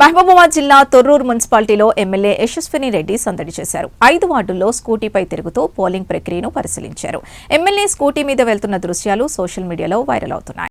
మహబూబాబాద్ జిల్లా తొర్రూరు మున్సిపాలిటీలో ఎమ్మెల్యే యశస్విని రెడ్డి సందడి చేశారు. ఐదు వార్డుల్లో స్కూటీపై తిరుగుతూ పోలింగ్ ప్రక్రియను పరిశీలించారు. ఎమ్మెల్యే స్కూటీ మీద వెళ్తున్న దృశ్యాలు సోషల్ మీడియాలో వైరల్ అవుతున్నాయి.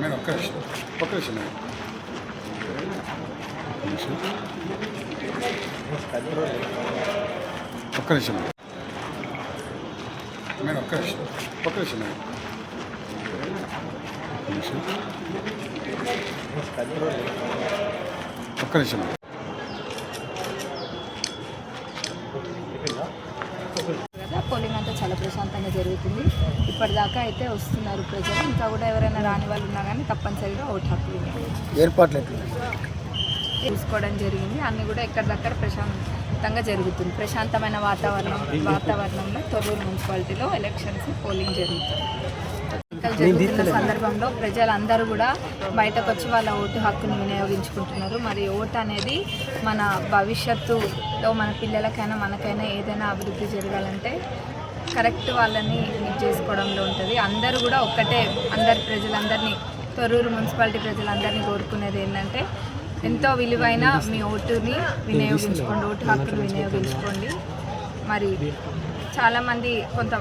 మేడం ఒక్క నిమిషం ఒక్క నిమిషం మేడం. ఒక్క నిమిషం. ఒక్క మేడం ఒక్క నిమిషం ఒక్క నిమిషం మేడం. ఒక్క నిమిషం. ఒక్క నిమిషం మేడం కదా పోలింగ్ అంతా చాలా ప్రశాంతంగా జరుగుతుంది. ఇప్పటిదాకా అయితే వస్తున్నారు ప్రజలు. ఇంకా కూడా ఎవరైనా రాని వాళ్ళు ఉన్నా కానీ తప్పనిసరిగా ఓటు హక్కు. ఏర్పాట్లు చూసుకోవడం జరిగింది. అన్నీ కూడా ఎక్కడిదక్కడ ప్రశాంతంగా జరుగుతుంది. ప్రశాంతమైన వాతావరణం వాతావరణంలో తొర్రూరు మున్సిపాలిటీలో ఎలక్షన్స్ పోలింగ్ జరుగుతుంది జరుగుతున్న సందర్భంలో ప్రజలందరూ కూడా బయటకు వచ్చి వాళ్ళ ఓటు హక్కును వినియోగించుకుంటున్నారు. మరి ఓటు అనేది మన భవిష్యత్తులో మన పిల్లలకైనా మనకైనా ఏదైనా అభివృద్ధి జరగాలంటే కరెక్ట్ వాళ్ళని ఇది చేసుకోవడంలో ఉంటుంది. అందరూ కూడా ఒక్కటే అందరి ప్రజలందరినీ తొర్రూరు మున్సిపాలిటీ ప్రజలందరినీ కోరుకునేది ఏంటంటే ఎంతో విలువైన మీ ఓటుని వినియోగించుకోండి ఓటు హక్కును వినియోగించుకోండి. మరి చాలామంది కొంత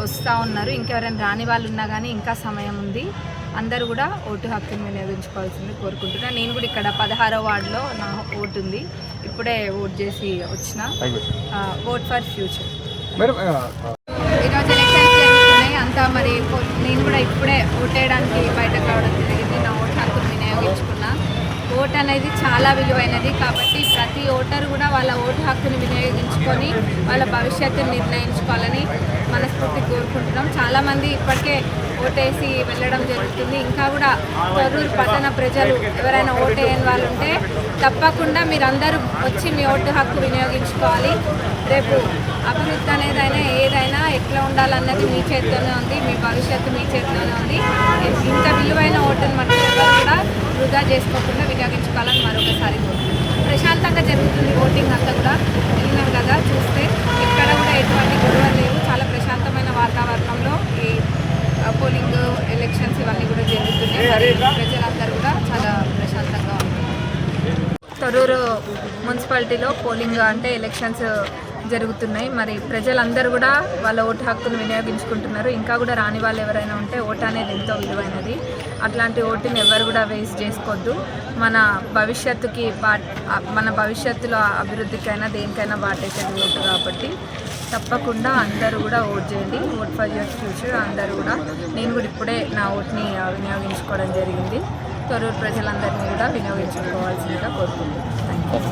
వస్తూ ఉన్నారు. ఇంకెవరైనా రాని వాళ్ళు ఉన్నా కానీ ఇంకా సమయం ఉంది. అందరూ కూడా ఓటు హక్కును వినియోగించుకోవాల్సింది కోరుకుంటున్నాను నేను కూడా ఇక్కడ పదహారో వార్డులో నా ఓటు ఉంది. ఇప్పుడే ఓట్ చేసి వచ్చిన ఓట్ ఫర్ ఫ్యూచర్ మేడం ఆ, ఈరోజు ఎలక్షన్స్ ఇంకా మరి నేను కూడా ఇప్పుడే ఓటేయడానికి బయటకు రావడం జరిగింది. నా ఓటు హక్కును వినియోగించుకున్నా. ఓట్ అనేది చాలా విలువైనది కాబట్టి ప్రతి ఓటరు కూడా వాళ్ళ ఓటు హక్కును వినియోగించుకొని వాళ్ళ భవిష్యత్తును నిర్ణయించుకోవాలని మనస్ఫూర్తి కోరుకుంటున్నాం. చాలామంది ఇప్పటికే ఓటేసి వెళ్ళడం జరుగుతుంది. ఇంకా కూడా తొర్రూరు పట్టణ ప్రజలు ఎవరైనా ఓటేయని వాళ్ళు ఉంటే తప్పకుండా మీరందరూ వచ్చి మీ ఓటు హక్కు వినియోగించుకోవాలి. రేపు అభివృద్ధి అనేది అయినా ఏదైనా ఎట్లా ఉండాలన్నది మీ చేతిలోనే ఉంది మీ భవిష్యత్తు మీ చేతిలోనే ఉంది. ఇంత విలువైన ఓటును మనం కూడా వృధా చేసుకోకుండా వినియోగించుకోవాలని మరొకసారి ప్రశాంతంగా జరుగుతుంది ఓటింగ్ అంతా కూడా. వెళ్ళినాం ఎలక్షన్స్ ఇవన్నీ కూడా జరుగుతున్నాయి. మరి ప్రజలందరూ కూడా చాలా ప్రశాంతంగా ఉన్నారు. తొర్రూరు మున్సిపాలిటీలో పోలింగ్ అంటే ఎలక్షన్స్ జరుగుతున్నాయి. మరి ప్రజలందరూ కూడా వాళ్ళ ఓటు హక్కును వినియోగించుకుంటున్నారు. ఇంకా కూడా రాని వాళ్ళు ఎవరైనా ఉంటే ఓటు అనేది ఎంతో విలువైనది. అట్లాంటి ఓటుని ఎవరు కూడా వేస్ట్ చేసుకోవద్దు. మన భవిష్యత్తుకి మన భవిష్యత్తులో అభివృద్ధికైనా దేనికైనా బాటేసేది ఓటు కాబట్టి తప్పకుండా అందరూ కూడా ఓట్ చేయండి. ఓట్ ఫర్ యువర్ ఫ్యూచర్ అందరూ కూడా. నేను కూడా ఇప్పుడే నా ఓట్ని వినియోగించుకోవడం జరిగింది. తొరూరు ప్రజలందరినీ కూడా వినియోగించుకోవాల్సిందిగా కోరుకుంటున్నాను.